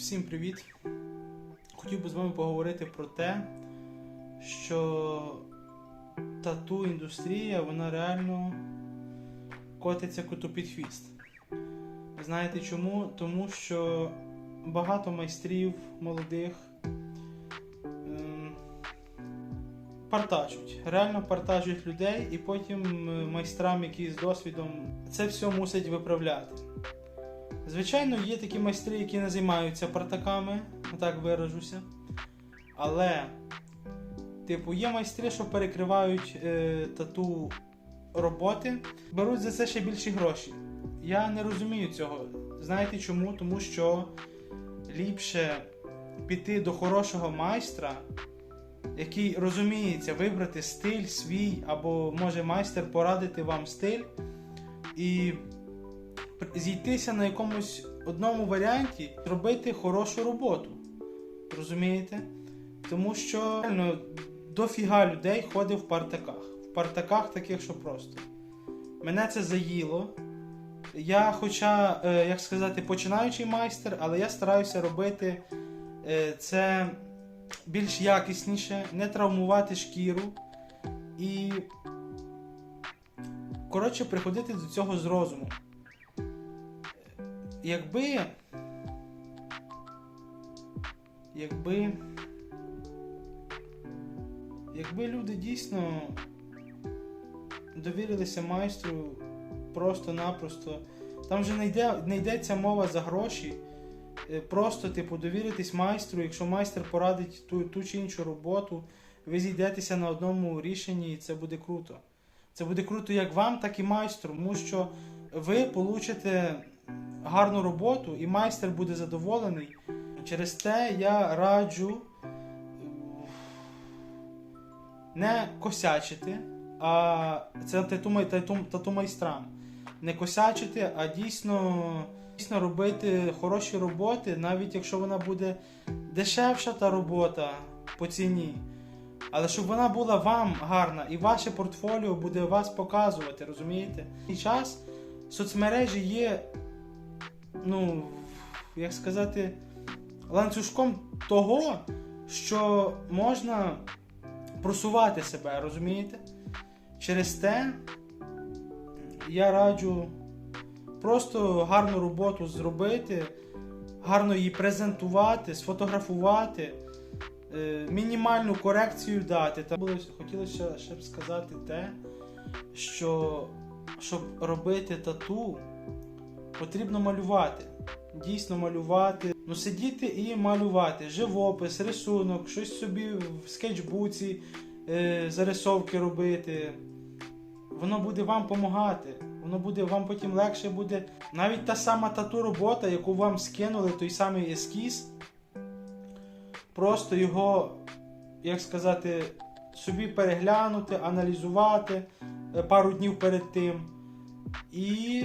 Всім привіт! Хотів би з вами поговорити про те, що тату індустрія вона реально котиться коту під хвіст. Знаєте чому? Тому що багато майстрів молодих ем, партажуть, реально партажуть людей, і потім е, майстрам, які з досвідом, це все мусять виправляти. Звичайно, є такі майстри, які не займаються партаками, так виражуся. Але, типу, є майстри, що перекривають е, тату роботи, беруть за це ще більші гроші. Я не розумію цього. Знаєте чому? Тому що ліпше піти до хорошого майстра, який розуміється вибрати стиль свій, або може майстер порадити вам стиль. І зійтися на якомусь одному варіанті, робити хорошу роботу. Розумієте? Тому що реально дофіга людей ходить в партаках. В партаках таких, що просто. Мене це заїло. Я, хоча, е, як сказати, починаючий майстер, але я стараюся робити е, це більш якісніше, не травмувати шкіру. І, коротше, приходити до цього з розумом якби. Якби. Якби люди дійсно довірилися майстру просто-напросто. Там вже не, йде, не йдеться мова за гроші. Е, Просто, типу, довіритись майстру, якщо майстер порадить ту, ту чи іншу роботу, ви зійдетеся на одному рішенні і це буде круто. Це буде круто як вам, так і майстру, тому що ви получите гарну роботу і майстер буде задоволений. Через те я раджу е, не косячити, а це тату, тату, тату майстрам. Не косячити, а дійсно, дійсно робити хороші роботи, навіть якщо вона буде дешевша та робота по ціні. Але щоб вона була вам гарна і ваше портфоліо буде вас показувати, розумієте? І час соцмережі є ну, як сказати, ланцюжком того, що можна просувати себе, розумієте? Через те я раджу просто гарну роботу зробити, гарно її презентувати, сфотографувати, е, мінімальну корекцію дати. Та хотілося ще б сказати те, що щоб робити тату потрібно малювати. Дійсно малювати. Ну, сидіти і малювати. Живопис, рисунок, щось собі в скетчбуці, е, зарисовки робити. Воно буде вам допомагати. Воно буде вам потім легше буде. Навіть та сама тату робота, яку вам скинули, той самий ескіз. Просто його, як сказати, собі переглянути, аналізувати е, пару днів перед тим. І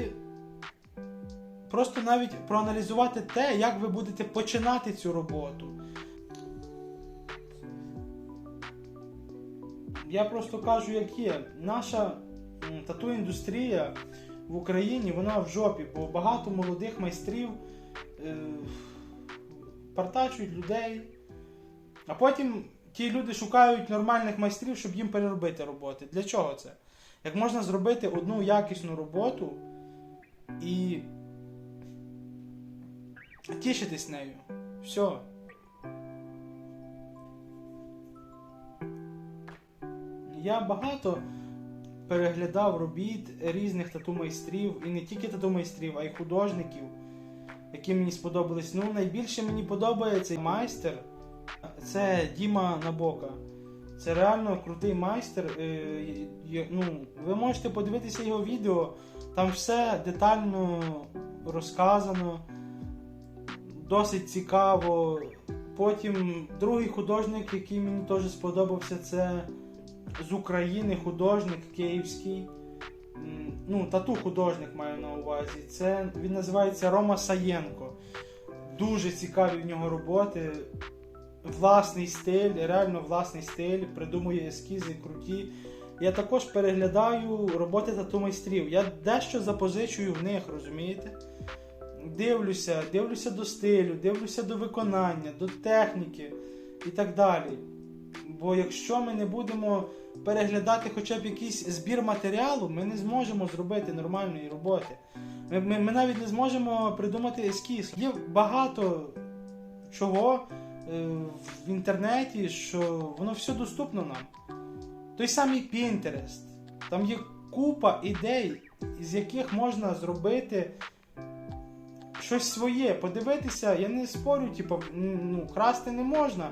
Просто навіть проаналізувати те, як ви будете починати цю роботу. Я просто кажу, як є. Наша тату-індустрія в Україні вона в жопі, бо багато молодих майстрів е, партачують людей. А потім ті люди шукають нормальних майстрів, щоб їм переробити роботи. Для чого це? Як можна зробити одну якісну роботу і тішитись нею. Все. Я багато переглядав робіт різних тату-майстрів, і не тільки тату-майстрів, а й художників, які мені сподобались. Ну, найбільше мені подобається майстер це Діма Набока. Це реально крутий майстер. Е, ну, Ви можете подивитися його відео, там все детально розказано досить цікаво. Потім другий художник, який мені теж сподобався, це з України художник київський. Ну, тату художник маю на увазі. Це Він називається Рома Саєнко. Дуже цікаві в нього роботи. Власний стиль, реально власний стиль, придумує ескізи круті. Я також переглядаю роботи тату майстрів. Я дещо запозичую в них, розумієте? Дивлюся, дивлюся до стилю, дивлюся до виконання, до техніки і так далі. Бо якщо ми не будемо переглядати хоча б якийсь збір матеріалу, ми не зможемо зробити нормальної роботи. Ми, ми, ми навіть не зможемо придумати ескіз. Є багато чого е, в інтернеті, що воно все доступно нам. Той самий Pinterest. Там є купа ідей, з яких можна зробити щось своє, подивитися, я не спорю, типу, ну, красти не можна,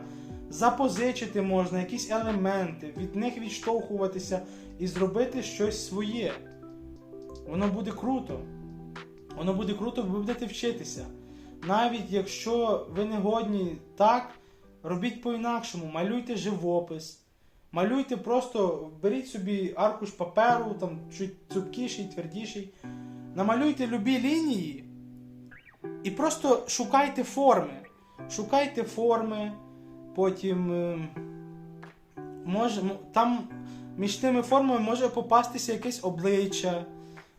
запозичити можна, якісь елементи, від них відштовхуватися і зробити щось своє. Воно буде круто. Воно буде круто, ви будете вчитися. Навіть якщо ви не годні так, робіть по-інакшому, малюйте живопис. Малюйте просто, беріть собі аркуш паперу, там чуть цупкіший, твердіший. Намалюйте любі лінії і просто шукайте форми. Шукайте форми, потім е, може, там між тими формами може попастися якесь обличчя,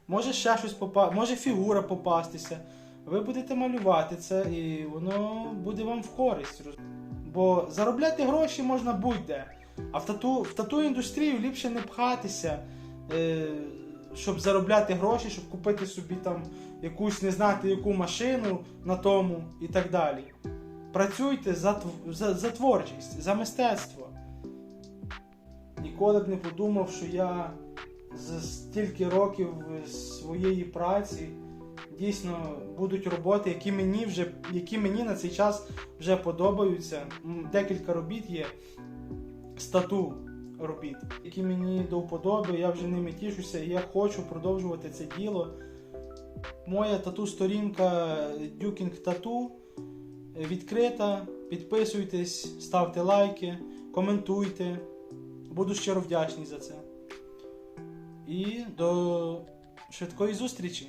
може ще щось попа... може фігура попастися. Ви будете малювати це і воно буде вам в користь. Бо заробляти гроші можна будь-де. А в тату, в тату індустрію ліпше не пхатися, е, щоб заробляти гроші, щоб купити собі там якусь не знати яку машину на тому і так далі. Працюйте за, за, за творчість, за мистецтво. Ніколи б не подумав, що я за стільки років своєї праці дійсно будуть роботи, які мені вже які мені на цей час вже подобаються. Декілька робіт є стату робіт, які мені до вподоби, я вже ними тішуся, і я хочу продовжувати це діло. Моя тату-сторінка Duking Tattoo відкрита. Підписуйтесь, ставте лайки, коментуйте. Буду щиро вдячний за це. І до швидкої зустрічі!